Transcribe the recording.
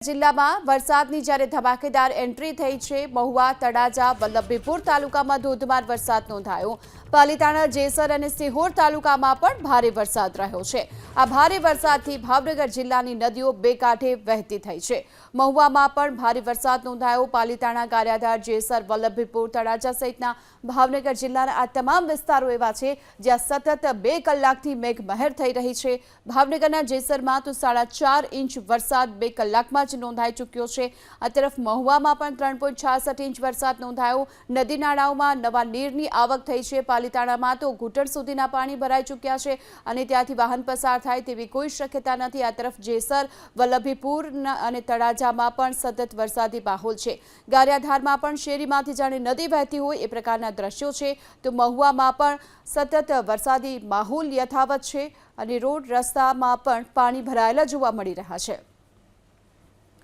જિલ્લામાં વરસાદની જ્યારે ધમાકેદાર એન્ટ્રી થઈ છે, મહુવા, તળાજા, વલ્લભીપુર તાલુકામાં ધોધમાર વરસાદ નોંધાયો. પાલીતાણા, જેસર અને સિહોર તાલુકામાં પણ ભારે વરસાદ રહ્યો છે. આ ભારે વરસાદથી ભાવનગર જિલ્લાની નદીઓ બે કાંઠે વહેતી થઈ છે. મહુવામાં પણ ભારે વરસાદ નોંધાયો. પાલીતાણા, ગારિયાધાર, જેસર, વલ્લભીપુર, તળાજા સહિતના ભાવનગર જિલ્લાના આ તમામ વિસ્તારો એવા છે, જ્યાં સતત બે કલાકથી મેઘમહેર થઈ રહી છે. ભાવનગરના જેસરમાં તો સાડા ઇંચ વરસાદ બે કલાકમાં જ નોંધાઈ ચૂક્યો છે. આ તરફ મહુવામાં પણ ત્રણ છાસઠ ઇંચ વરસાદ નોંધાયો. નદી નવા નીરની આવક થઈ છે. પાલીતાણામાં તો ઘૂંટણ સુધીના પાણી ભરાઈ ચૂક્યા છે અને ત્યાંથી વાહન પસાર થાય તેવી કોઈ શક્યતા નથી. આ તરફ જેસર, વલ્લભીપુર અને તળાજામાં પણ સતત વરસાદી માહોલ છે. ગારિયાધારમાં પણ શેરીમાંથી જાણે નદી વહેતી હોય એ પ્રકારના દ્રશ્યો છે. તો મહુવામાં પણ સતત વરસાદી માહોલ યથાવત છે અને રોડ રસ્તામાં પણ પાણી ભરાયેલા જોવા મળી રહ્યા છે.